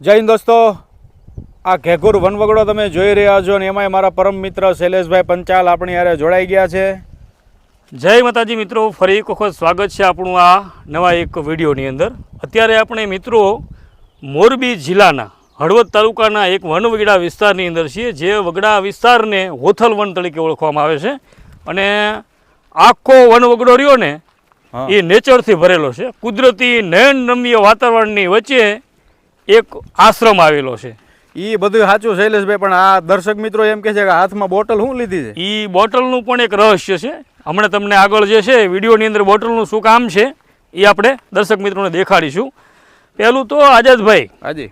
જય હિન્દ દોસ્તો. આ ઘેઘુર વનવગડો તમે જોઈ રહ્યા છો અને એમાંય મારા પરમ મિત્ર શૈલેષભાઈ પંચાલ આપણી યારે જોડાઈ ગયા છે. જય માતાજી મિત્રો ફરી એક વખત સ્વાગત છે આપણું આ નવા એક વિડીયોની અંદર. અત્યારે આપણે મિત્રો મોરબી જિલ્લાના હળવદ તાલુકાના એક વનવગડા વિસ્તારની અંદર છીએ જે વગડા વિસ્તારને હોથલ વન તરીકે ઓળખવામાં આવે છે. અને આખો વનવગડો રહ્યો ને એ નેચરથી ભરેલો છે. કુદરતી નયનરમ્ય વાતાવરણની વચ્ચે એક આશ્રમ આવેલો છે. એ બધું સાચું શૈલેષભાઈ પણ આ દર્શક મિત્રો એમ કે છે કે હાથમાં બોટલ શું લીધી છે? એ બોટલનું પણ એક રહસ્ય છે. હમણાં તમને આગળ જે છે વિડીયોની અંદર બોટલનું શું કામ છે એ આપણે દર્શક મિત્રોને દેખાડીશું. પહેલું તો આઝાદભાઈ હાજી.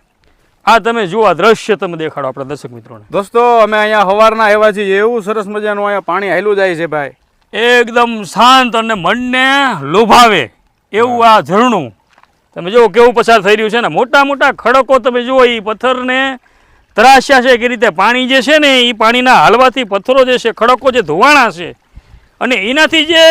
આ તમે જુઓ આ દ્રશ્ય તમે દેખાડો આપણા દર્શક મિત્રોને. દોસ્તો અમે અહીંયા સવારના આવ્યા છીએ એવું સરસ મજાનું અહીંયા પાણી હાલું જાય છે ભાઈ. એકદમ શાંત અને મનને લોભાવે એવું આ ઝરણું. તમે જુઓ કેવું પસાર થઈ રહ્યું છે ને, મોટા મોટા ખડકો તમે જુઓ એ પથ્થરને તરાશ્યા છે, કે રીતે પાણી જે છે ને એ પાણીના હાલવાથી પથ્થરો જે છે, ખડકો જે ધોવાણા છે, અને એનાથી જે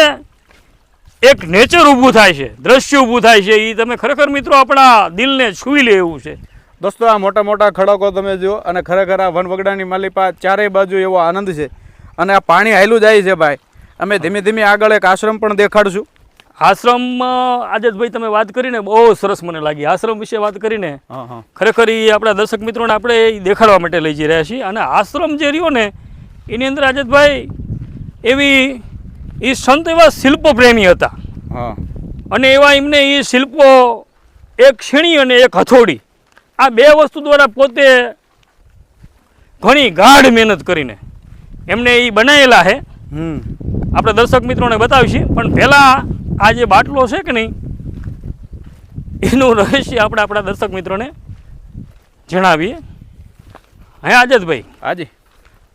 એક નેચર ઊભું થાય છે, દ્રશ્ય ઊભું થાય છે એ તમે ખરેખર મિત્રો આપણા દિલને છૂઈ લે એવું છે. દોસ્તો, આ મોટા મોટા ખડકો તમે જુઓ, અને ખરેખર આ વનવગડાની માલિપા ચારેય બાજુ એવો આનંદ છે. અને આ પાણી હાયલું જાય છે, ભાઈ. અમે ધીમે ધીમે આગળ એક આશ્રમ પણ દેખાડશું. આશ્રમ આઝાદભાઈ તમે વાત કરીને બહુ સરસ મને લાગી. આશ્રમ વિશે વાત કરીને ખરેખર એ આપણા દર્શક મિત્રોને આપણે દેખાડવા માટે લઈ જઈ રહ્યા છીએ. અને આશ્રમ જે રહ્યો ને એની અંદર આજતભાઈ એવી એ સંત એવા શિલ્પ પ્રેમી હતા અને એવા એમને એ શિલ્પો એક ક્ષીણી અને એક હથોડી આ બે વસ્તુ દ્વારા પોતે ઘણી ગાઢ મહેનત કરીને એમને એ બનાવેલા છે. હમ. આપણે દર્શક મિત્રોને બતાવીશું. પણ પહેલાં આ જે બાટલો છે કે નહીં એનું રહસ્ય આપણે આપણા દર્શક મિત્રોને જણાવીએ. હે આજતભાઈ હાજી.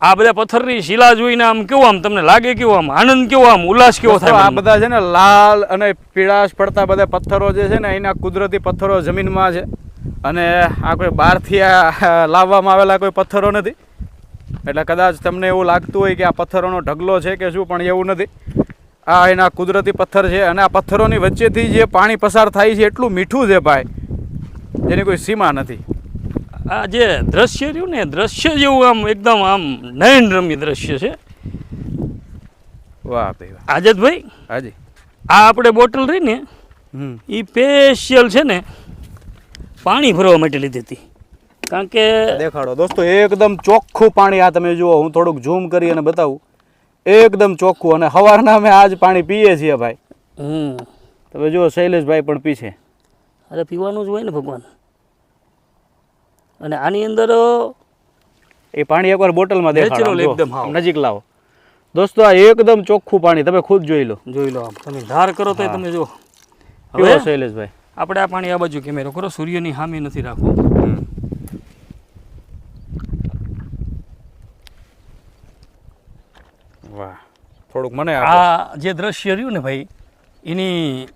આ બધા પથ્થરની શિલા જોઈને આમ કેવું આમ તમને લાગે કેવું આમ? આનંદ કેવો આમ? ઉલ્લાસ કેવો થાય આ બધા છે ને લાલ અને પીળાશ પડતા બધા પથ્થરો જે છે ને એના કુદરતી પથ્થરો જમીનમાં છે. અને આ કોઈ બહારથી આ લાવવામાં આવેલા કોઈ પથ્થરો નથી. એટલે કદાચ તમને એવું લાગતું હોય કે આ પથ્થરોનો ઢગલો છે કે શું પણ એવું નથી. આ એના કુદરતી પથ્થર છે અને આ પથ્થરોની વચ્ચેથી જે પાણી પસાર થાય છે એટલું મીઠું છે ભાઈ. જેની કોઈ સીમા નથી. આ જે દ્રશ્ય રહ્યું ને દ્રશ્ય જેવું આમ એકદમ આમ નયનરમ્ય દ્રશ્ય છે. વાહ ભાઈ વાહ. ભાઈ હાજી. આ આપણે બોટલ રહી ને હમ. એ સ્પેશિયલ છે ને પાણી ભરવા માટે લીધી હતી. કારણ કે દેખાડો દોસ્તો એકદમ ચોખ્ખું પાણી આ તમે જુઓ હું થોડુંક ઝૂમ કરી અને બતાવું. એકદમ ચોખ્ખું અને સવારના અમે આજ પાણી પીએ છીએ ભાઈ. હમ. તમે જુઓ શૈલેષભાઈ પણ પીશે અરે પીવાનું જ હોય ને ભગવાન. અને આની અંદર એ પાણી એકવાર બોટલમાં દેખાડો એકદમ, નજીક લાવો. દોસ્તો આ એકદમ ચોખ્ખું પાણી તમે ખુદ જોઈ લો. જોઈ લો આમ. તમે ધાર કરો તો તમે જો હવે શૈલેષભાઈ? આપણે આ પાણી આ બાજુ કેમેરો કરો સૂર્યની હામી નથી રાખવું. વાહ. થોડુંક મને આ જે દ્રશ્ય રહ્યું ને ભાઈ એની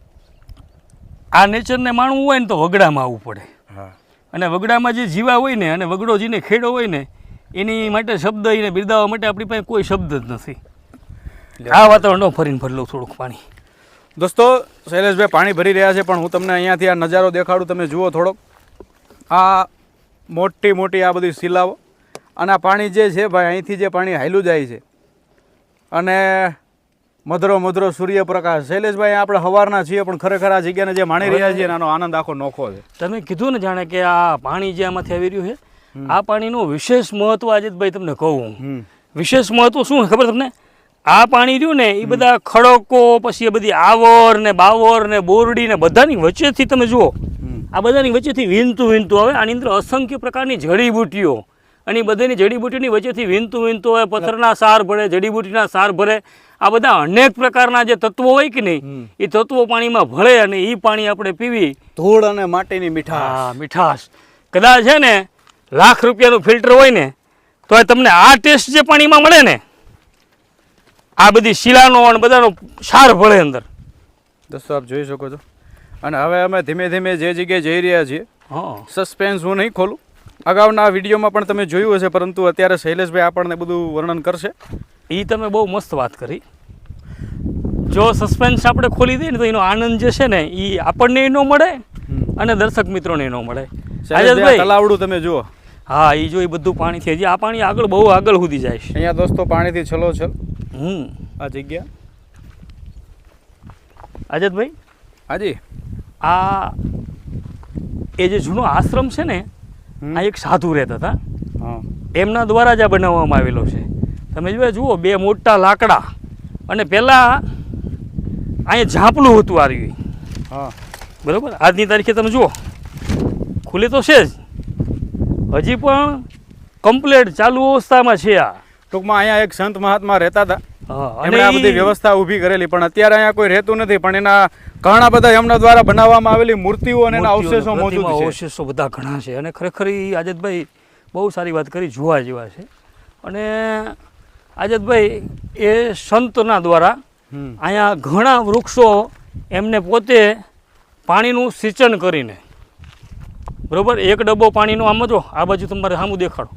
આ નેચરને માણવું હોય ને તો વગડામાં આવવું પડે. હા. અને વગડામાં જે જીવા હોય ને અને વગડો જેને ખેડો હોય ને એની માટે શબ્દ એને બિરદાવવા માટે આપણી પાસે કોઈ શબ્દ જ નથી. આ વાતાવરણ ફરીને ભરી લઉં થોડુંક પાણી. દોસ્તો શૈલેષભાઈ પાણી ભરી રહ્યા છે પણ હું તમને અહીંયાથી આ નજારો દેખાડું તમે જુઓ થોડોક. આ મોટી મોટી આ બધી શિલાઓ. અને આ પાણી જે છે ભાઈ અહીંથી જે પાણી હાલ્યું જાય છે અને મધરો મધરો સૂર્યપ્રકાશ. શૈલેષભાઈ આપણે સવારના છીએ પણ ખરેખર આ જગ્યાને જે માણી રહ્યા છીએ આનો આનંદ આખો નોખો છે. તમે કીધું ને જાણે કે આ પાણી જે આમાંથી આવી રહ્યું છે આ પાણીનું વિશેષ મહત્વ આજે ભાઈ તમને કહું વિશેષ મહત્વ શું ખબર તમને? આ પાણી રહ્યું ને એ બધા ખડકો પછી એ બધી આવર ને બાવર ને બોરડી ને બધાની વચ્ચેથી તમે જુઓ આ બધાની વચ્ચેથી વીનતું વીનતું આવે. આની અંદર અસંખ્ય પ્રકારની જડીબુટીઓ અને એ બધાની જડીબુટીની વચ્ચેથી વિનતું વિનતું હોય પથ્થરના સાર ભરે જડીબુટીના સાર ભરે. આ બધા અનેક પ્રકારના જે તત્વો હોય કે નહીં એ તત્વો પાણીમાં ભળે અને એ પાણી આપણે પીવી. ધૂળ અને માટીની મીઠાશ. મીઠાશ. કદાચ છે ને લાખ રૂપિયાનું ફિલ્ટર હોય ને તો તમને આ ટેસ્ટ જે પાણીમાં મળે ને આ બધી શિલાનો અને બધાનો સાર ભળે અંદર. દોસ્તો આપ જોઈ શકો છો. અને હવે અમે ધીમે ધીમે જે જગ્યાએ જઈ રહ્યા છીએ હા. સસ્પેન્સ હું નહીં ખોલું. અગાઉના વિડીયોમાં પણ તમે જોયું હશે પરંતુ અત્યારે શૈલેષભાઈ આપણને બધું વર્ણન કરશે. એ તમે બહુ મસ્ત વાત કરી. જો સસ્પેન્સ આપણે ખોલી દઈએ ને તો એનો આનંદ જે છે ને એ આપણને ન મળે અને દર્શક મિત્રોને ન મળે. તલાવડું તમે જુઓ. હા એ જો એ બધું પાણી છે હજી આ પાણી આગળ બહુ આગળ સુધી જાય છે. અહીંયા દોસ્તો પાણીથી છલો છલ. હમ. આ જગ્યા. આઝાદભાઈ હાજી. આ એ જે જૂનો આશ્રમ છે ને. આ એક સાધુ રહેતા હતા. હા. એમના દ્વારા જ આ બનાવવામાં આવેલો છે. તમે જો જુઓ બે મોટા લાકડા અને પહેલાં અહીંયા ઝાંપલું હતું આવ્યું રહ્યું. બરાબર? આજની તારીખે તમે જુઓ. ખુલે તો છે જ. હજી પણ કમ્પ્લેટ ચાલુ અવસ્થામાં છે આ. ટૂંકમાં અહીંયા એક સંત મહાત્મા રહેતા હતા. એમણે આ બધી વ્યવસ્થા ઊભી કરેલી પણ અત્યારે અહીંયા કોઈ રહેતું નથી પણ એના ઘણા બધા એમના દ્વારા બનાવવામાં આવેલી મૂર્તિઓ અને એના અવશેષો મોજૂદ છે. અવશેષો બધા ઘણા છે. અને ખરેખર એ આઝાદભાઈ બહુ સારી વાત કરી જોવા જેવા છે. અને આજતભાઈ એ સંતના દ્વારા અહીંયા ઘણા વૃક્ષો એમને પોતે પાણીનું સિંચન કરીને. બરોબર? એક ડબ્બો પાણીનો આમ જો આ બાજુ તમારે સામું દેખાડો.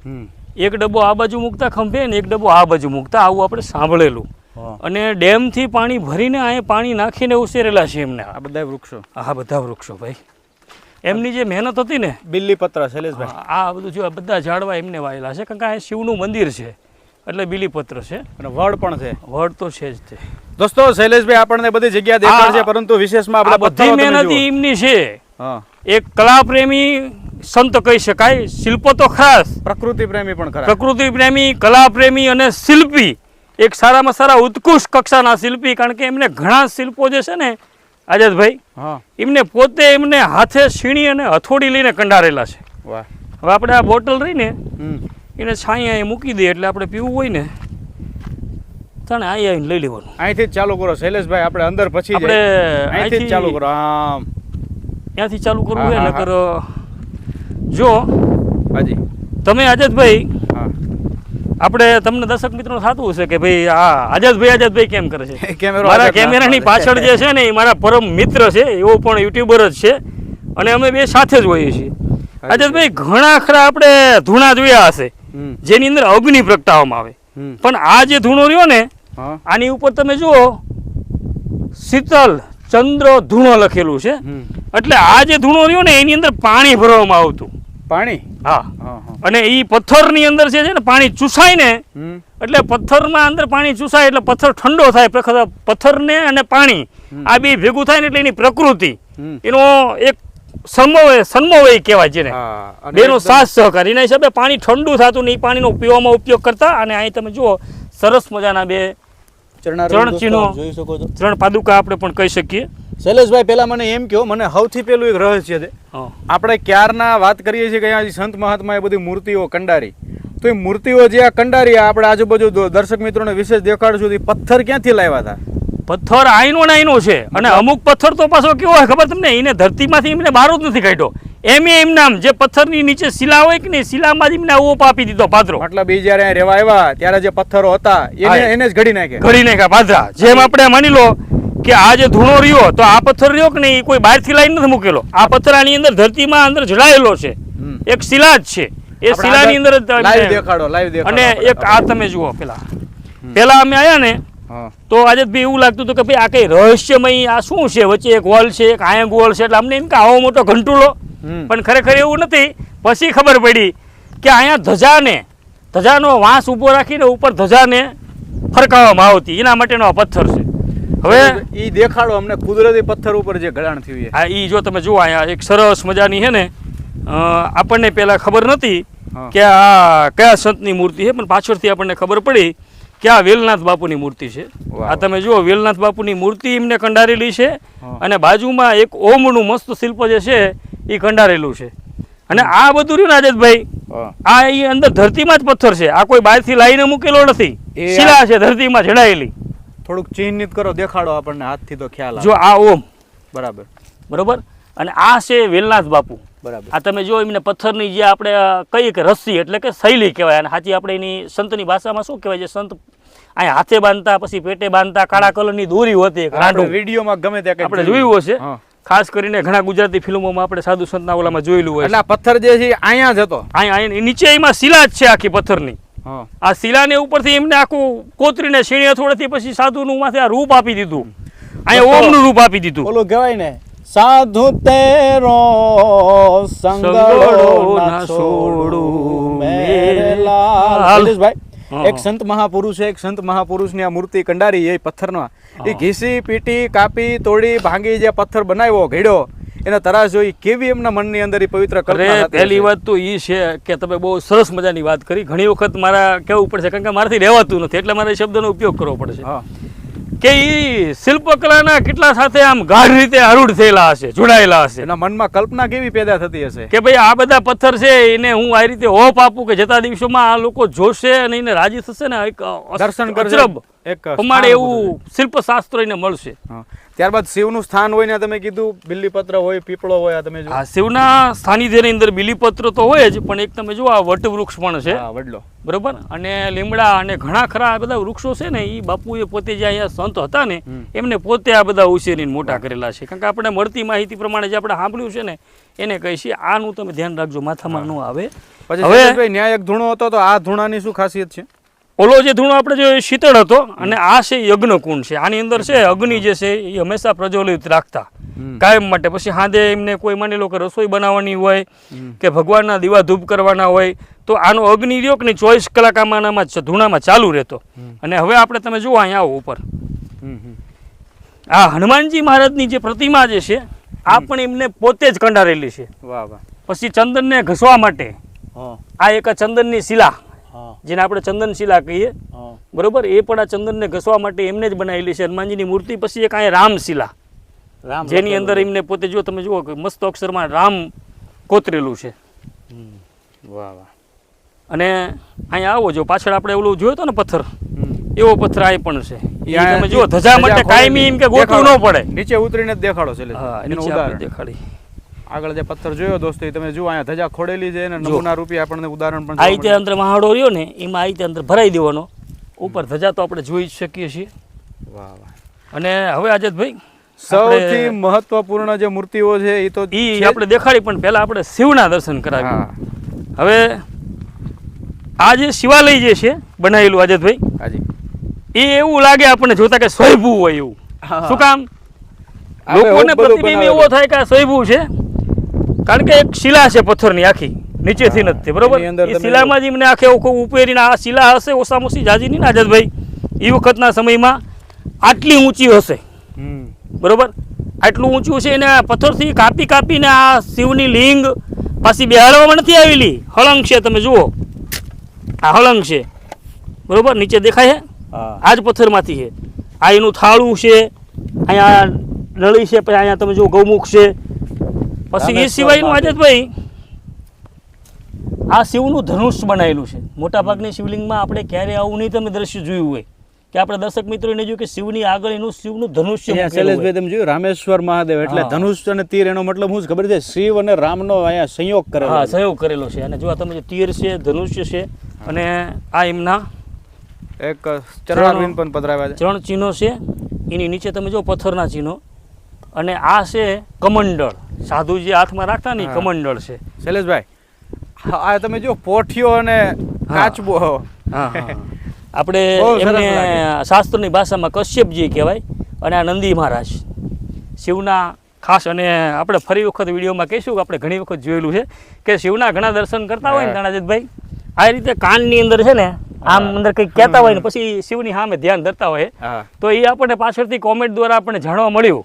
એક ડબ્બો આ બાજુ મૂકતા ખંભે ને એક ડબ્બો આ બાજુ મૂકતા આવું આપણે સાંભળેલું. અને ડેમથી પાણી ભરીને આ પાણી નાખીને ઉછેરેલા છે એમને. આ બધા વૃક્ષો. હા બધા વૃક્ષો ભાઈ. એમની જે મહેનત હતી ને બિલ્લી પત્ર શૈલેષભાઈ આ બધું જો આ બધા ઝાડવા એમને વાયેલા છે કારણ કે આ શિવનું મંદિર છે એટલે બીલીપત્ર છે. અને વડ પણ છે. વડ તો છે જ તે. દોસ્તો શૈલેષભાઈ આપણને બધી જગ્યા દેખાડશે છે પરંતુ વિશેષમાં આપણે બધી મહેનત એમની છે. એક એક કલાપ્રેમી સંત કહી શકાય શિલ્પ તો ખાસ. પ્રકૃતિ પ્રેમી પણ ખરા. પ્રકૃતિ પ્રેમી કલાપ્રેમી અને શિલ્પી. એક સારામાં સારા ઉત્કૃષ્ટ કક્ષાના શિલ્પી કારણ કે એમને ઘણા શિલ્પો જે છે ને આઝાદભાઈ એમને પોતે એમને હાથે છીણી અને હથોડી લઈને કંડારેલા છે. વાહ. હવે આપણે આ બોટલ રહીને હમ. એને છાંયા મૂકી દઈએ એટલે આપણે પીવું હોય ને તને અહીં આવીને લઈ લેવાનું. અહીંથી જ ચાલુ કરો શૈલેષભાઈ આપણે અંદર પછી આપણે. અહીંથી જ ચાલુ કરો આમ. ત્યાંથી ચાલુ કરવું હોય નકર જો હાજી. તમે આઝાદભાઈ હા. આપણે તમને દર્શક મિત્રો થતું હશે કે ભાઈ આ આઝાદભાઈ આઝાદભાઈ કેમ કરે છે? મારા કેમેરાની પાછળ જે છે ને એ મારા પરમ મિત્ર છે એવો પણ યુટ્યુબર જ છે. અને અમે બે સાથે જ હોઈએ છીએ. આઝાદભાઈ ઘણા ખરા આપણે ધૂણા જોયા હશે. જેની અંદર અગ્નિ પ્રગટાવવામાં આવે. પણ આ જે ધૂણો રહ્યો ને આની ઉપર તમે જુઓ શીતલ ચંદ્ર ધૂણો લખેલું છે. એટલે આ જે ધૂણો રહ્યો ને એની અંદર પાણી ભરવામાં આવતું. પાણી? હા. અને એ પથ્થરની અંદર જે છે ને પાણી ચૂસાય ને એટલે પથ્થરમાં અંદર પાણી ચૂસાય એટલે પથ્થર ઠંડો થાય પથ્થરને અને પાણી આ બે ભેગું થાય ને એટલે એની પ્રકૃતિ. એનો એક સમન્વય સન્મવય કહેવાય જેને. હા અને બેનો એકદમ- સહકાર. એના હિસાબે પાણી ઠંડુ થતું ને એ પાણીનો પીવામાં ઉપયોગ કરતા અને અહીં તમે જુઓ સરસ મજાના બે ચરણ ચિહ્નો. આપ જોઈ શકો છો. ત્રણ પાદુકા આપણે પણ કહી શકીએ. શૈલેષભાઈ પેલા મને એમ કહો મને સૌથી પહેલું એક રહસ્ય છે. આપણે ક્યારના વાત કરીએ છીએ કે અહીંયા સંત મહાત્માએ બધી મૂર્તિઓ કંડારી. તો એ મૂર્તિઓ જે આ કંડારી આપણે આજુબાજુ દર્શક મિત્રોને વિશેષ દેખાડશું એ પથ્થર ક્યાંથી લાવ્યા હતા? પથ્થર આઈનો ને આઈનો છે. અને અમુક પથ્થર તો પાછો કેવો હોય ખબર તમને? એને ધરતીમાંથી એમને બહાર જ નથી કાઢ્યો. એમ એમ નામ જે પથ્થરની નીચે શિલા હોય કે નહીં શિલામાં જ એમને ઓપ આપી દીધો પાત્રો મતલબ એ જ્યારે રેવા આવ્યા ત્યારે જે પથ્થરો હતા એને એને જ ઘડી નાખ્યા. ઘડી નાખ્યા પાથરા જેમ આપણે માની લો કે આ જે ધૂણો રહ્યો તો આ પથ્થર રહ્યો કે નહીં? એ કોઈ બહારથી લાઈન નથી મૂકેલો. આ પથ્થર આની અંદર ધરતીમાં અંદર જડાયેલો છે. એક શિલા જ છે. એ શિલાની અંદર અને એક આ તમે જુઓ પેલા. પેલા અમે આયા ને તો આજે બી એવું લાગતું હતું કે ભાઈ આ કઈ રહસ્યમય આ શું છે? વચ્ચે એક વોલ છે એક આયંગ વોલ છે એટલે અમને એમ કે આવો મોટો ઘંટુલો. પણ ખરેખર એવું નથી. પછી ખબર પડી કે અહીંયા ધજાને ધજાનો વાંસ ઊભો રાખીને ઉપર ધજાને ફરકાવવામાં આવતી. એના માટેનો આ પથ્થર છે. હવે ઈ દેખાડો અમને કુદરતી પથ્થર ઉપર જે ગળાણ થયું છે. હા ઈ જો તમે જુઓ અહીંયા એક સરસ મજાની છે ને આપણને પહેલાં ખબર નથી કે આ કયા સંતની મૂર્તિ છે પણ પાછળથી આપણને ખબર પડી કે આ વેલનાથ બાપુની મૂર્તિ છે. આ તમે જુઓ વેલનાથ બાપુની મૂર્તિ એમને કંડારેલી છે અને બાજુમાં એક ઓમનું મસ્ત શિલ્પ જે છે એ કંડારેલું છે. અને આ બધું રહ્યું ને આજતભાઈ આ એ અંદર ધરતીમાં જ પથ્થર છે. આ કોઈ બહારથી લાવીને મૂકેલો નથી. શિલા છે ધરતીમાં જડાયેલી. થોડુંક ચિહ્નિત કરો દેખાડો આપણને હાથથી તો ખ્યાલ જો આ ઓમ. બરાબર. બરોબર? અને આ છે વેલનાથ બાપુ. બરાબર. આ તમે જો એમને પથ્થરની જે આપણે કહીએ કે રસ્સી એટલે કે શૈલી કહેવાય. અને સાચી આપણે એની સંતની ભાષામાં શું કહેવાય? છે સંત અહીંયા હાથે બાંધતા પછી પેટે બાંધતા કાળા કલરની દોરી હોતી વિડીયોમાં ગમે ત્યાં આપણે જોયું. હશે. ખાસ કરીને ઘણા ગુજરાતી ફિલ્મોમાં આપણે સાધુ સંતના ઓલામાં જોયેલું હોય એટલે પથ્થર જે છે અહીંયા જ હતો. અહીંયા નીચે એમાં શિલા જ છે આખી પથ્થરની. આ શિલાને ઉપરથી એમને આખું કોતરીને શીણી થોડેથી પછી સાધુનું માથે આ રૂપ આપી દીધું. અહીંયા ઓમનું રૂપ આપી દીધું. ઓલું કહેવાય ને સાધુ તેરો સંગડો ના છોડું મેરે લાલ. એક સંત મહાપુરુષ એક સંત મહાપુરુષની આ મૂર્તિ કંડારી એ પથ્થરમાં. એ ઘીસી પીટી કાપી તોડી ભાંગી જે પથ્થર બનાવ્યો ઘડ્યો એના તરાસ જોઈ કેવી એમના મનની અંદર એ પવિત્ર કલ્પના પહેલી વાત તો એ છે કે તમે બહુ સરસ મજાની વાત કરી. ઘણી વખત મારા કહેવું પડશે કારણ કે મારાથી રહેવાતું નથી એટલે મારે એ શબ્દનો ઉપયોગ કરવો પડશે. કે એ શિલ્પકલાના કેટલા સાથે આમ ગાઢ રીતે અરૂઢ થયેલા હશે જોડાયેલા હશે. એના મનમાં કલ્પના કેવી પેદા થતી હશે? કે ભાઈ આ બધા પથ્થર છે એને હું આ રીતે હોપ આપું કે જતા દિવસોમાં આ લોકો જોશે અને એને રાજી થશે ને એક દર્શન કરશે. એક પ્રમાણે એવું શિલ્પશાસ્ત્ર એને મળશે. ત્યારબાદ શિવનું સ્થાન હોય ને તમે કીધું બિલીપત્ર હોય પીપળો હોય આ તમે આ શિવના સાનિધ્યની અંદર બિલીપત્ર તો હોય જ પણ એક તમે જો આ વટવૃક્ષ પણ છે. વડલો. બરોબર? અને લીમડા અને ઘણા ખરા આ બધા વૃક્ષો છે ને એ બાપુએ પોતે જે અહીંયા સંત હતા ને એમને પોતે આ બધા ઉછેરીને મોટા કરેલા છે. કારણ કે આપણે મળતી માહિતી પ્રમાણે જે આપણે સાંભળ્યું છે ને એને કહી છે આનું તમે ધ્યાન રાખજો માથામાં ન આવે. પછી હવે- ન્યાય એક ધૂણો હતો તો આ ધૂણાની શું ખાસિયત છે? ઓલો જે ધૂણો આપણે જે શીતળ હતો અને આ છે યજ્ઞ કુંડ છે. આની અંદર છે અગ્નિ જે છે એ હંમેશા પ્રજ્વલિત રાખતા. કાયમ માટે. પછી હાંદે એમને કોઈ માની લો કે રસોઈ બનાવવાની હોય કે ભગવાનના દીવા ધૂપ કરવાના હોય તો આનો અગ્નિ રહ્યો કે ચોવીસ કલાક આમાં ધૂણામાં ચાલુ રહેતો. અને હવે આપણે તમે જુઓ અહીંયા આવો ઉપર. આ હનુમાનજી મહારાજની જે પ્રતિમા જે છે આ પણ એમને પોતે જ કંડારેલી છે. વાહ વાહ. પછી ચંદનને ઘસવા માટે આ એક ચંદનની શિલા. જેને આપણે ચંદનશિલા કહીએ. બરોબર? એ પણ આ ચંદનને ઘસવા માટે એમને જ બનાવેલી છે. હનુમાનજીની મૂર્તિ પછી એક અહીંયા રામશિલા. રામ જેની અંદર એમને પોતે જો તમે જુઓ મસ્ત અક્ષરમાં રામ કોતરેલું છે. વાહ વાહ. અને અહીંયા આવો જો પાછળ આપણે ઓલું જોયો હતો ને પથ્થર? એવો પથ્થર આ પણ છે. તમે જુઓ ધજા માટે કાયમી એમ કે ગોતવું ન પડે. નીચે ઉતરીને દેખાડો છે હા એનું નીચે ઉદાહરણ. દેખાડી આગળ જે પથ્થર જોયો દોસ્તો એ તમે જુઓ અહીંયા ધજા ખોડેલી છે અને નમૂના રૂપિયા આપણને ઉદાહરણ પણ આ રીતે અંદર મહાડો રહ્યો ને એમાં આ રીતે અંદર ભરાઈ દેવાનો. ઉપર ધજા તો આપણે જોઈ શકીએ છીએ. વાહ વાહ. અને હવે આજતભાઈ સૌથી મહત્વપૂર્ણ જે મૂર્તિઓ છે એ તો એ આપણે દેખાડી પણ પહેલા આપણે શિવના દર્શન કરાવી હવે આ જે શિવાલય જે છે બનાવેલું આજતભાઈ હાજી. એ એવું લાગે આપણને જોતા કે સ્વયંભૂ હોય એવું. શું કામ? આપણે લોકોને પ્રતિબિંબ એવો થાય કે આ સ્વયંભૂ છે? કારણ કે એક શિલા છે પથ્થરની આખી. નીચેથી નથી બરોબર? એ શિલામાં જ એમને આખે આખું ઉપેરીને આ શિલા હશે ઓસામોસી જાજીની ના આજતભાઈ એ વખતના સમયમાં આટલી ઊંચી હશે. બરોબર? આટલું ઊંચું છે એને આ પથ્થરથી કાપી કાપીને આ શિવની લિંગ પાછી બેહાડવામાં નથી આવેલી. હળંગ છે તમે જુઓ. આ હળંગ છે. બરોબર? નીચે દેખાય છે આ જ પથ્થરમાંથી છે. આ એનું થાળું છે. અહીંયા નળી છે પછી અહીંયા તમે જુઓ ગૌમુખ છે. પછી એ સિવાયનું. આજતભાઈ આ શિવનું ધનુષ બનાવેલું છે. મોટાભાગની શિવલિંગમાં આપણે ક્યારે આવું નહીં તમે દ્રશ્ય જોયું હોય. કે આપણે દર્શક મિત્રોને જોયું કે શિવની આગળ એનું શિવનું ધનુષ્ય છે શૈલેષભાઈ તમે જોયું? રામેશ્વર મહાદેવ એટલે હા. ધનુષ અને તીર એનો મતલબ શું જ ખબર છે? શિવ અને રામનો અહીંયા સંયોગ કરેલો હા સંયોગ સહયોગ કરેલો છે. અને જો આ તમે તીર છે ધનુષ્ય છે અને આ એમના એક ચરણ પણ પધરાવ્યા છે. ચરણ ચિહ્નો છે. એની નીચે તમે જો પથ્થરના ચિહ્નો. અને આ છે કમંડળ. સાધુજી હાથમાં રાખતા ને કમંડળ છે. શૈલેષભાઈ આ તમે જો પોઠિયો અને કાચબો આપણે એમને શાસ્ત્રની ભાષામાં કશ્યપજી કહેવાય અને આ નંદી મહારાજ. શિવના ખાસ અને આપણે ફરી વખત વિડીયોમાં કહીશું કે આપણે ઘણી વખત જોયેલું છે કે શિવના ઘણા દર્શન કરતા હોય ને હા. ગણાજીતભાઈ આ રીતે કાનની અંદર છે ને આમ અંદર કંઈક કહેતા હોય ને પછી શિવની સામે ધ્યાન ધરતા હોય તો એ આપણને પાછળથી કોમેન્ટ દ્વારા આપણને જાણવા મળ્યું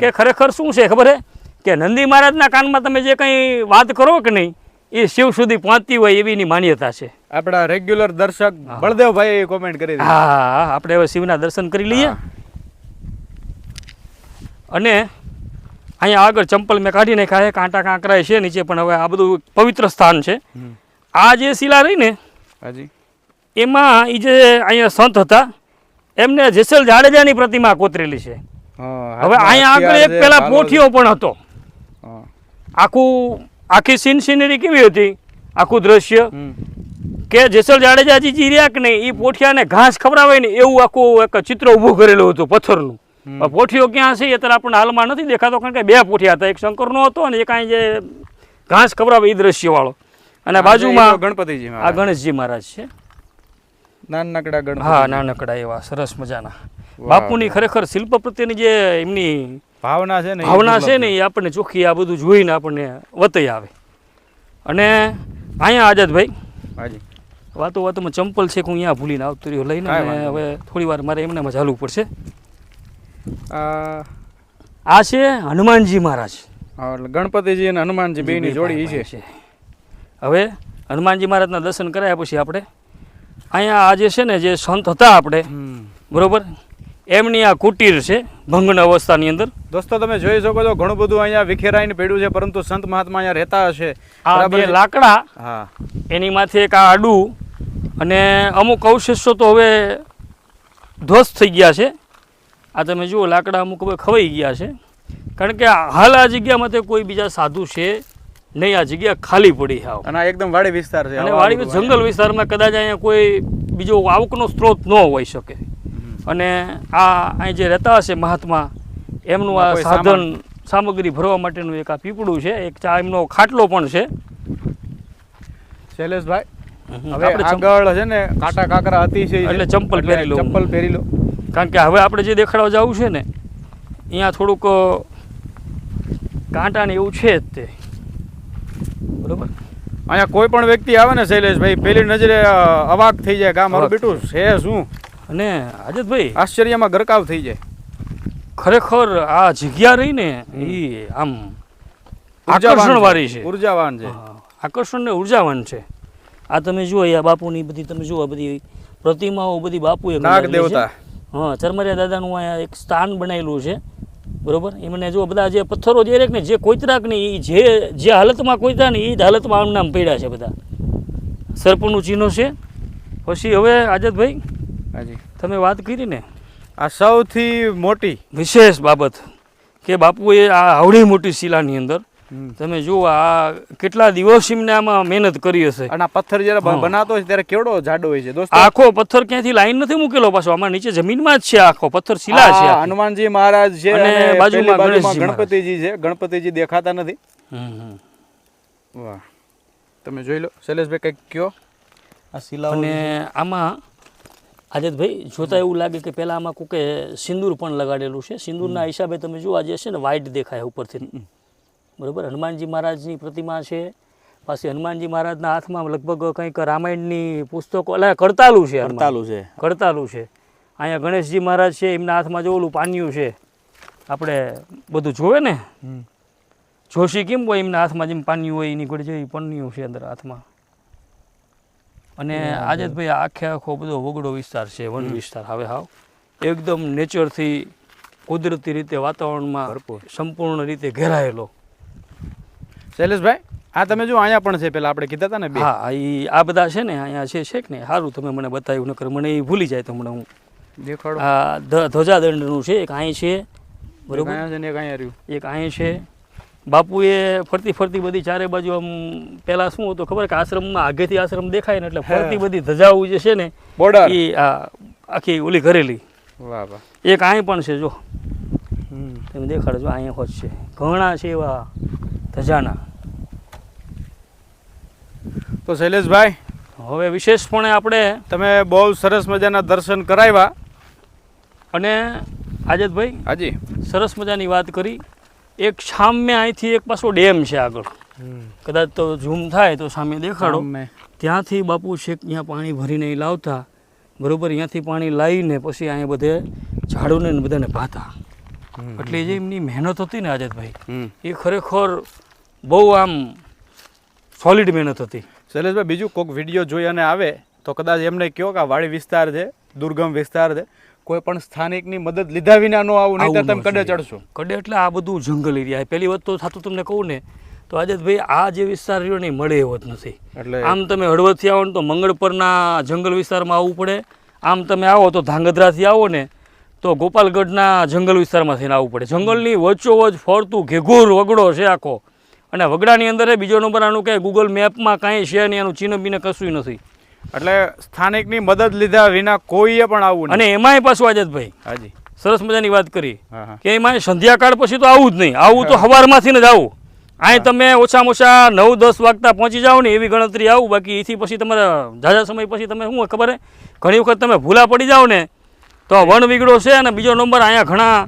કે ખરેખર શું છે ખબર છે કે નંદી મહારાજના કાનમાં તમે જે કંઈ વાત કરો કે નહીં એ શિવ સુધી પહોંચતી હોય એવી એની માન્યતા છે. આપણા રેગ્યુલર દર્શક બળદેવભાઈ કોમેન્ટ કરી હા આપણે હવે શિવના દર્શન કરી લઈએ. અને અહીંયા આગળ ચંપલ મેં કાઢી નાખ્યા છે કાંટા કાંકરાય છે નીચે પણ હવે આ બધું પવિત્ર સ્થાન છે. આ જે શિલા રહી ને હાજી. એમાં એ જે અહીંયા સંત હતા એમને જેસલ જાડેજાની પ્રતિમા કોતરેલી છે. હા, હવે અહીંયા આગળ એક પેલા પોઠિયો પણ હતો. આખું આખી સીન સિનરી કેવી હતી? આખું દ્રશ્ય? કે જેસલ જાડેજાજી જી રહ્યા કે નહીં એ પોઠિયાને ઘાસ ખવડાવે ને એવું આખું એક ચિત્ર ઊભું કરેલું હતું પથ્થરનું. પોઠિયો ક્યાં છે એ ત્યારે આપણને હાલમાં નથી દેખાતો કારણ કે બે પોઠિયા હતા. એક શંકરનો હતો અને એક અહીં જે ઘાસ ખવડાવે એ દ્રશ્યવાળો. અને બાજુમાં ગણપતિજી આ ગણેશજી મહારાજ છે. નાનકડા ગણ હા નાનકડા એવા સરસ મજાના. બાપુની ખરેખર શિલ્પ પ્રત્યેની જે એમની ભાવના છે ને ભાવના છે ને એ આપણને ચોખ્ખી આ બધું જોઈને આપણને વતઈ આવે. અને અહીંયા આઝાદભાઈ હાજી. વાતો વાતોમાં ચંપલ છે કે હું અહીંયા ભૂલીને આવતો રહ્યો લઈને હવે થોડી વાર મારે એમનામાં ચાલવું પડશે. આ છે હનુમાનજી મહારાજ. ગણપતિજી અને હનુમાનજી બેની જોડી છે. હવે હનુમાનજી મહારાજના દર્શન કરાયા પછી આપણે અહીંયા આ જે છે ને જે સંત હતા આપણે બરોબર? એમની આ કુટીર છે ભંગન અવસ્થાની અંદર. દોસ્તો તમે જોઈ શકો છો ઘણું બધું અહીંયા વિખેરાઈને પડ્યું છે પરંતુ સંત મહાત્મા અહીંયા રહેતા હશે. આ બે છે? લાકડા હા. એની માથે એક આ આડું અને અમુક અવશેષો તો હવે ધ્વસ્ત થઈ ગયા છે. આ તમે જુઓ લાકડા અમુક હવે ખવાઈ ગયા છે. કારણ કે હાલ આ જગ્યામાં તે કોઈ બીજા સાધુ છે નહીં આ જગ્યા ખાલી પડી હાવ અને આ એકદમ વાડી વિસ્તાર છે અને વાડી જંગલ વિસ્તારમાં કદાચ અહીંયા કોઈ બીજો આવકનો સ્ત્રોત ન હોઈ શકે. અને આ અહીં જે રહેતા હશે મહાત્મા એમનું આ સાધન સામગ્રી ભરવા માટેનું એક આ પીપળું છે એક ચા એમનો ખાટલો પણ છે. શૈલેષભાઈ હવે આપણે આગળ છે ને કાંટા કાકરા અતિશય એટલે ચંપલ પહેરી લો. ચંપલ પહેરી લો. કારણ કે હવે આપણે જે દેખાડવા જવું છે ને અહીંયા થોડુંક કાંટા ને એવું છે જ તે. બરોબર? અહીંયા કોઈ પણ વ્યક્તિ આવે ને શૈલેષભાઈ પેલી નજરે અવાક થઈ જાય કે આ મારું બેટું છે શું? અને આજતભાઈ આશ્ચર્યમાં ગરકાવ થઈ જાય. ખરેખર આ જગ્યા રહી ને એ આમ આકર્ષણ છે. વાળી છે. ઉર્જાવાન છે. આકર્ષણ ને ઉર્જાવાન છે. આ તમે જુઓ આ બાપુની બધી તમે જુઓ આ બધી પ્રતિમાઓ બધી બાપુએ નાગ દેવતા હા ચરમરિયા દાદાનું અહીંયા એક સ્થાન બનાવેલું છે. બરોબર? એમને જો બધા જે પથ્થરો જે રેક ને જે કોઈતરાક ને એ જે જે હાલતમાં કોઈતરા ને એ જ હાલતમાં આમ નામ પડ્યા છે બધા. સર્પનું ચિહ્નો છે. પછી હવે આઝાદભાઈ હાજી. તમે વાત કરી ને? આ સૌથી મોટી. વિશેષ બાબત કે બાપુએ આ આવડી મોટી શિલાની અંદર તમે જુઓ આ કેટલા દિવસ એમને આમાં મહેનત કરી હશે. અને આ પથ્થર જ્યારે બનાતો હોય ત્યારે કેવડો જાડો હોય છે દોસ્તો? આખો પથ્થર ક્યાંથી લાઈન નથી મૂકેલો પાછો? આમાં નીચે જમીનમાં જ છે આખો પથ્થર શિલા છે હનુમાનજી મહારાજ છે અને બાજુમાં. ગણપતિજી છે. ગણપતિજી દેખાતા નથી. વાહ. તમે જોઈ લો. શૈલેષભાઈ કંઈક કયો આ શિલા અને આમાં આઝાદભાઈ જોતા એવું લાગે કે પહેલાં આમાં કોકે સિંદૂર પણ લગાડેલું છે. સિંદૂરના હિસાબે તમે જુઓ આજે છે ને વ્હાઇટ દેખાય ઉપરથી. બરાબર? હનુમાનજી મહારાજની પ્રતિમા છે. પાછી હનુમાનજી મહારાજના હાથમાં લગભગ કંઈક રામાયણની પુસ્તકો એટલે કડતાલું છે કડતાલું છે. કડતાલું છે. અહીંયા ગણેશજી મહારાજ છે એમના હાથમાં જો ઓલું પાન્યું છે. આપણે બધું જોવે ને? જોશી કેમ હોય એમના હાથમાં જેમ પાન્યું હોય એની ઘડી જેવી પન્યું છે અંદર હાથમાં? અને આજે ભાઈ આખે આખો બધો વગડો વિસ્તાર છે વન વિસ્તાર. હવે હાવ. એકદમ નેચરથી કુદરતી રીતે વાતાવરણમાં. સંપૂર્ણ રીતે ઘેરાયેલો. શૈલેષભાઈ આ તમે જો અહીંયા પણ છે પેલા આપણે કીધા હતા ને હા એ આ બધા છે ને અહીંયા છે છે કે ને સારું તમે મને બતાવ્યું નકર મને એ ભૂલી જાય તમને હું. દેખાડો. આ ધ્વજાદંડનું છે એક અહીં છે બરોબર? એક અહીં છે. બાપુએ ફરતી ફરતી બધી ચારે બાજુ આમ પહેલાં શું હતું ખબર કે આશ્રમમાં આગેથી આશ્રમ દેખાય ને એટલે ફરતી બધી ધજાઓ જે છે ને બોર્ડર. એ આ આખી ઓલી કરેલી વાહ વાહ. એક અહીં પણ છે જો. તમે દેખાડો જો અહીંયા હોત છે. ઘણા છે એવા ધજાના. તો શૈલેષભાઈ હવે વિશેષપણે આપણે તમે બહુ સરસ મજાના દર્શન કરાવ્યા. અને આઝાદભાઈ હાજી. સરસ મજાની વાત કરી. એક સામે અહીંથી એક પાછો ડેમ છે આગળ. કદાચ તો ઝૂમ થાય તો સામે દેખાડો. ત્યાંથી બાપુ શેખ ત્યાં પાણી ભરીને લાવતા. બરોબર અહીંયાથી પાણી લાવીને પછી અહીંયા બધે ઝાડુને બધાને ભાતા. એટલે જે એમની મહેનત હતી ને આઝાદભાઈ એ ખરેખર બહુ આમ સોલિડ મહેનત હતી. શૈલેષભાઈ બીજું કોઈક વીડિયો જોઈ અને આવે તો કદાચ એમને કહો કે આ વાડી વિસ્તાર છે દુર્ગમ વિસ્તાર છે કોઈ પણ સ્થાનિકની મદદ લીધા વિના ન આવું નહીં તમે કડે ચડશો. કડે એટલે આ બધું જંગલ એરિયા પહેલી વાત તો થતું તમને કહું ને તો ભાઈ આ જે વિસ્તાર રહ્યો ને મળે એવો જ નથી. એટલે આમ તમે હળવદથી આવો ને તો મંગળપરના જંગલ વિસ્તારમાં આવવું પડે. આમ તમે આવો તો ધાંગધ્રાથી આવો ને તો ગોપાલગઢના જંગલ વિસ્તારમાં થઈને આવવું પડે. જંગલની વચ્ચોવચ ફરતું ઘેઘૂર વગડો છે આખો. અને વગડાની અંદર બીજો નંબર આનું કે ગૂગલ મેપમાં કાંઈ છે નહીં આનું ચિહ્ન બીને કશું નથી. એટલે સ્થાનિકની મદદ લીધા વિના કોઈએ પણ આવવું અને એમાંય પાછું આઝાદભાઈ હાજી. સરસ મજાની વાત કરી કે એમાં સંધ્યાકાળ પછી તો આવું જ નહીં. આવું તો સવારમાંથી જ આવું. અહીં તમે ઓછામાં ઓછા નવ દસ વાગતા પહોંચી જાઓ ને એવી ગણતરી આવું. બાકી એથી પછી તમારા ઝાઝા સમય પછી તમે શું ખબર હે? ઘણી વખત તમે ભૂલા પડી જાઓ ને તો વન વિગડો છે અને બીજો નંબર અહીંયા ઘણા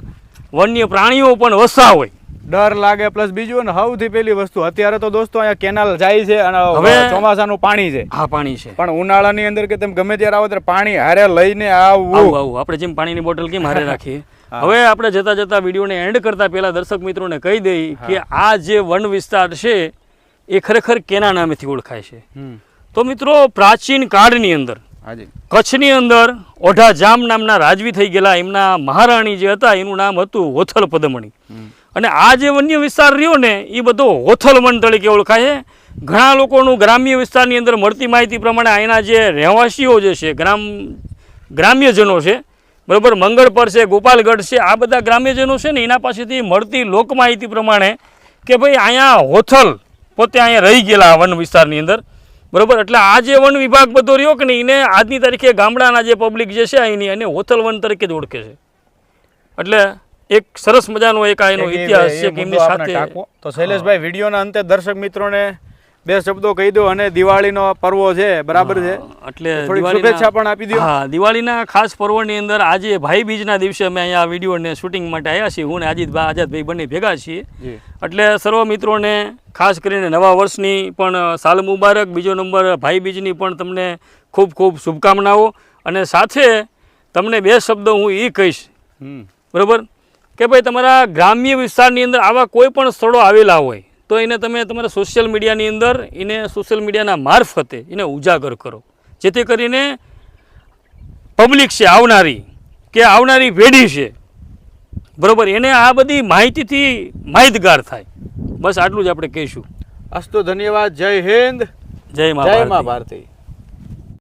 વન્ય પ્રાણીઓ પણ વસતા હોય. ડર લાગે પ્લસ બીજું ને સૌથી પેલી વસ્તુ અત્યારે તો દોસ્તો અહીંયા કેનાલ જાય છે અને હવે- ચોમાસાનું પાણી છે. હા પાણી છે. પણ ઉનાળાની અંદર કે તમે ગમે ત્યારે આવો ત્યારે પાણી હારે લઈને આવું આવું. આપણે જેમ પાણીની બોટલ કેમ હારે રાખીએ? હવે આપણે જતા જતા વિડીયોને એન્ડ કરતા પહેલા દર્શક મિત્રોને કહી દઈ કે આ જે વન વિસ્તાર છે એ ખરેખર કેના નામેથી ઓળખાય છે? તો મિત્રો પ્રાચીન કાળની અંદર કચ્છની અંદર ઓઢા જામ નામના રાજવી થઈ ગયેલા એમના મહારાણી જે હતા એનું નામ હતું ઓથલ પદમણી. અને આ જે વન્ય વિસ્તાર રહ્યો ને એ બધો હોથલ વન તરીકે ઓળખાય ઘણા લોકોનું ગ્રામ્ય વિસ્તારની અંદર મળતી માહિતી પ્રમાણે અહીંના જે રહેવાસીઓ જે છે, ગ્રામ, ગ્રામ્યજનો છે, બરાબર, મંગળપર છે, ગોપાલગઢ છે, આ બધા ગ્રામ્યજનો છે ને, એના પાસેથી મળતી લોક માહિતી પ્રમાણે કે ભાઈ અહીંયા હોથલ પોતે અહીંયા રહી ગયેલા વન વિસ્તારની અંદર. બરાબર, એટલે આ જે વન વિભાગ બધો રહ્યો કે નહીં, એને આજની તારીખે ગામડાના જે પબ્લિક જે છે અહીંની એને હોથલ વન તરીકે જ ઓળખે છે. એટલે એક સરસ મજાનો એક આ એનો ઇતિહાસ છે કે એમની સાથે તો શૈલેષભાઈ વિડીયોના અંતે દર્શક મિત્રોને બે શબ્દો કહી દો અને દિવાળીનો પર્વો છે બરાબર છે? એટલે શુભેચ્છા પણ આપી દો હા દિવાળીના ખાસ પર્વની અંદર આજે ભાઈ બીજના દિવસે અમે અહીંયા વિડીયોને શૂટિંગ માટે આવ્યા છીએ. હું ને આજીતભાઈ આઝાદભાઈ બંને ભેગા છીએ. એટલે સર્વ મિત્રોને ખાસ કરીને નવા વર્ષની પણ સાલ મુબારક. બીજો નંબર ભાઈ બીજની પણ તમને ખૂબ ખૂબ શુભકામનાઓ. અને સાથે તમને બે શબ્દો હું એ કહીશ. બરાબર? કે ભાઈ તમારા ગ્રામ્ય વિસ્તારની અંદર આવા કોઈ પણ સ્થળો આવેલા હોય તો એને તમે તમારા સોશિયલ મીડિયાની અંદર એને સોશિયલ મીડિયાના મારફતે એને ઉજાગર કરો. જેથી કરીને પબ્લિક છે આવનારી કે આવનારી પેઢી છે બરાબર એને આ બધી માહિતીથી માહિતગાર થાય. બસ આટલું જ આપણે કહીશું. અસ્તુ ધન્યવાદ જય હિન્દ. જય મા જય મા ભારતી.